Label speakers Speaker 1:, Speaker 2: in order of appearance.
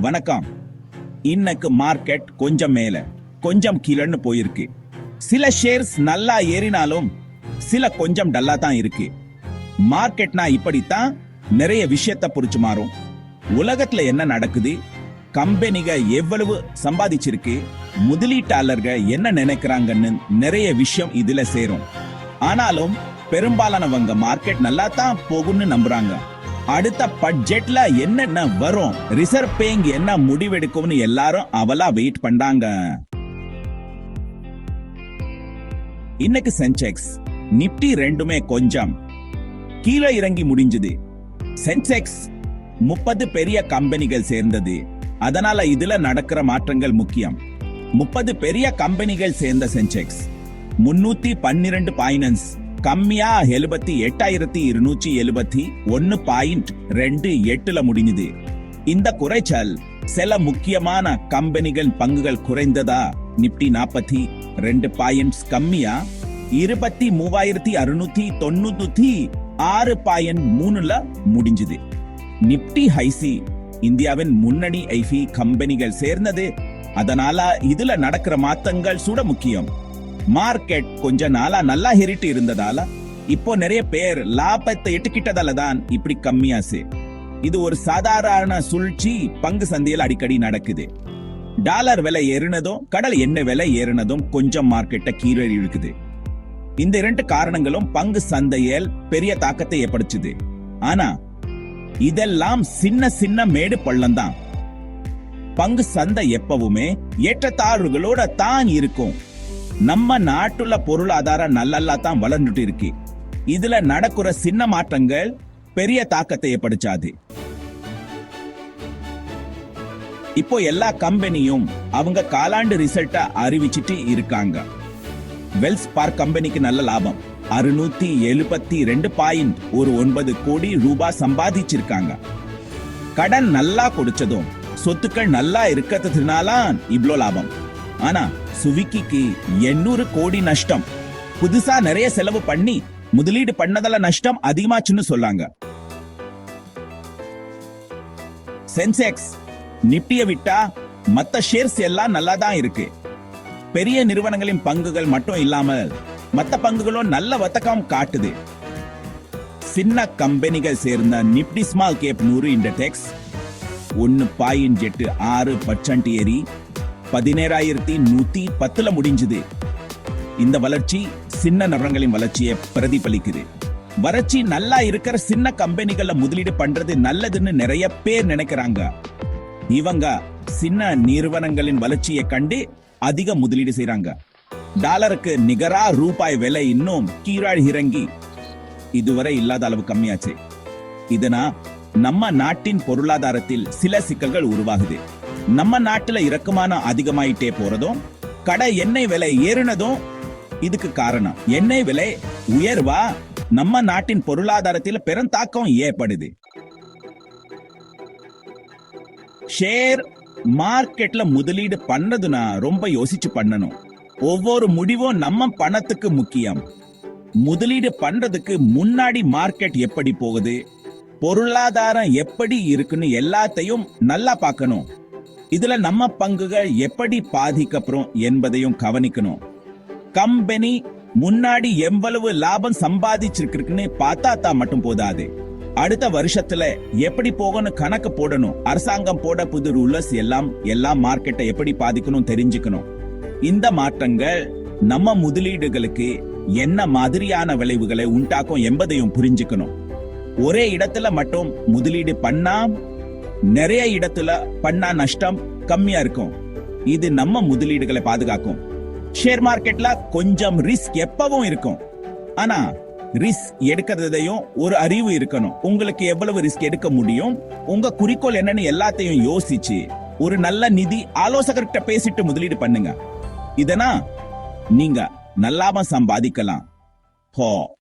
Speaker 1: வணக்கம். இன்னைக்கு மார்க்கெட் கொஞ்சம் மேல கொஞ்சம் கீழன்னு போயிருக்கு. சில ஷேர்ஸ் நல்லா ஏறினாலும் சில கொஞ்சம் டல்லா தான் இருக்கு. மார்க்கெட்னா இப்படித்தான் நிறைய விஷயத்த புரிச்சு மாறும். உலகத்துல என்ன நடக்குது? கம்பெனிக எவ்வளவு சம்பாதிச்சிருக்கு? முதலீட்டாளர்கள் என்ன நினைக்கிறாங்கன்னு நிறைய விஷயம் இதுல சேரும். ஆனாலும் பெரும்பாலானவங்க மார்க்கெட் நல்லா தான் போகும்னு நம்புறாங்க. அடுத்த பட்ஜெட்ல என்னென்ன வரும்? ரிசர்வ் பேங்க் என்ன முடிவெடுக்கும்னு எல்லாரும் அவலா வெயிட் பண்றாங்க. இன்னைக்கு சென்செக்ஸ் நிப்டி ரெண்டுமே கொஞ்சம். கீழே இறங்கி முடிஞ்சது. சென்செக்ஸ் முப்பது பெரிய கம்பெனிகள் சேர்ந்தது. அதனால இதுல நடக்கிற மாற்றங்கள் முக்கியம். முப்பது பெரிய கம்பெனிகள் சேர்ந்த சென்செக்ஸ் முன்னூத்தி பன்னிரண்டு பாயினன்ஸ் கம்மியா எழுபத்தி எட்டாயிரத்தி இருநூற்றி எழுபத்தி ஒன்னு பாயிண்ட் ரெண்டு எட்டுல முடிஞ்சது. இந்த குறைச்சல் சில முக்கியமான கம்பெனிகள் பங்குகள் குறைந்ததா? நிப்டி நாற்பத்தி ரெண்டு பாயிண்ட்ஸ் கம்மியா? இருபத்தி மூவாயிரத்தி அறுநூத்தி தொண்ணூத்தி ஆறு பாயிண்ட் மூணுல முடிஞ்சது. நிப்டி ஹைசி இந்தியாவின் முன்னணி ஐபி கம்பெனிகள் சேர்ந்தது. அதனால இதுல நடக்கிற மாத்தங்கள் சுட முக்கியம். மார்க்கெட் கொஞ்ச நாளா நல்லா ஹெரிட்டு இருந்ததால இப்போ நிறைய பேர் லாபத்தை எட்டுக்கிட்டதால தான் இப்படி கம்மியாசு இது ஒரு சாதாரண சூழ்ச்சி பங்கு சந்தையில் அடிக்கடி நடக்குது. டாலர் விலை ஏறினதும் கடல் எண்ணெய் விலை ஏறினதும் கொஞ்சம் மார்க்கெட்டை கீழே இழுக்குது. இந்த இரண்டு காரணங்களும் பங்கு சந்தையில் பெரிய தாக்கத்தை ஏற்படுத்துது. ஆனா இதெல்லாம் சின்ன சின்ன மேடு பள்ளம் தான். பங்கு சந்தை எப்பவுமே ஏற்றத்தாழ்வுகளோட தான் இருக்கும். நம்ம நாட்டுல பொருளாதாரம் நல்லா தான் வளர்ந்துட்டு இருக்கு. இதுல நடக்கிற சின்ன மாற்றங்கள் பெரிய தாக்கத்தை ஏற்படுத்தாது இப்போ எல்லா கம்பெனியும் அவங்க காலாண்டு ரிசல்ட்டை அறிவிச்சிட்டு இருக்காங்க. வெல்ஸ் பார்க் கம்பெனிக்கு நல்ல லாபம். அறுநூத்தி எழுபத்தி ரெண்டு பாயிண்ட் ஒரு ஒன்பது கோடி ரூபாய் சம்பாதிச்சிருக்காங்க. கடன் நல்லா கொடுத்ததும் சொத்துக்கள் நல்லா இருக்கிறதுனால இவ்வளோ லாபம். ஆனா சுவிக்கிக்கு எண்ணூறு கோடி நஷ்டம். புதுசா நிறைய செலவு பண்ணி முதலீடு பண்ணதால நஷ்டம் அதிகமாச்சுன்னு சொல்லாங்க. சென்செக்ஸ் நிப்டிய விட்டா மத்த ஷேர்ஸ் எல்லாம் நல்லா தான் இருக்கு. பெரிய நிறுவனங்களின் பங்குகள் மட்டும் இல்லாமல் மத்த பங்குகளும் நல்ல வத்தக்கம் காட்டுது. சின்ன கம்பெனிகள் சேர்ந்த நிப்டி ஸ்மால் கேப் நூறு இண்டெக்ஸ் ஒன்னு பாயிண்ட் எட்டு ஆறு பர்சன்ட் ஏறி பதினேழாயிரத்தி நூத்தி பத்துல முடிஞ்சது. இந்த வளர்ச்சி சின்ன நபரங்களின் வளர்ச்சியை பிரதிபலிக்குது. வறட்சி நல்லா இருக்கிற சின்ன கம்பெனிகள்ல முதலீடு பண்றது நல்லதுன்னு நிறைய பேர் நினைக்கிறாங்க. இவங்க சின்ன நிறுவனங்களின் வளர்ச்சியை கண்டு அதிக முதலீடு செய்யறாங்க டாலருக்கு நிகரா ரூபாய் விலை இன்னும் கீழாழ் இறங்கி இதுவரை இல்லாத அளவு கம்மியாச்சு. இதனா நம்ம நாட்டின் பொருளாதாரத்தில் சில சிக்கல்கள் உருவாகுது. நம்ம நாட்டில் இறக்குமானம் அதிகமாயிட்டே போறதும் கடை எண்ணெய் விலை ஏறினதும் இதுக்கு காரணம். எண்ணெய் விலை உயர்வா நம்ம நாட்டின் பொருளாதாரத்தில் பெருந்தாக்கம் ஏற்படுது. ஷேர் மார்க்கெட்ல முதலீடு பண்ணதுன்னா ரொம்ப யோசிச்சு பண்ணணும். ஒவ்வொரு முடிவும் நம்ம பணத்துக்கு முக்கியம். முதலீடு பண்றதுக்கு முன்னாடி மார்க்கெட் எப்படி போகுது? பொருளாதாரம் எப்படி இருக்குன்னு எல்லாத்தையும் நல்லா பார்க்கணும். இதுல நம்ம பங்குகள் எப்படி பாதிக்கப்படும் என்பதையும் கவனிக்கணும். கம்பெனி முன்னாடி எவ்வளவு லாபம் சம்பாதிச்சிருக்குன்னு பார்த்தா தான் மட்டும் போதாது. அடுத்த வருஷத்துல எப்படி போகணும் கணக்கு போடணும். அரசாங்கம் போட புது ரூலர்ஸ் எல்லாம் எல்லாம் மார்க்கெட்டை எப்படி பாதிக்கணும் தெரிஞ்சுக்கணும். இந்த மாற்றங்கள் நம்ம முதலீடுகளுக்கு என்ன மாதிரியான விளைவுகளை உண்டாக்கும் என்பதையும் புரிஞ்சுக்கணும். ஒரே இடத்துல மட்டும் முதலீடு பண்ணா நிறைய இடத்துல பண்ணா நஷ்டம் கம்மியா இருக்கும். இது நம்ம முதலீடுகளை பாதுகாக்கும். ஷேர் மார்க்கெட்ல கொஞ்சம் ரிஸ்க் எப்பவும் இருக்கும். ஆனா ரிஸ்க் எடுக்கிறதையும் ஒரு அறிவு இருக்கணும். உங்களுக்கு எவ்வளவு ரிஸ்க் எடுக்க முடியும்? உங்க குறிக்கோள் என்னன்னு எல்லாத்தையும் யோசிச்சு ஒரு நல்ல நிதி ஆலோசகர்கிட்ட பேசிட்டு முதலீடு பண்ணுங்க. இதனா நீங்க நல்லாம சம்பாதிக்கலாம். ஹோ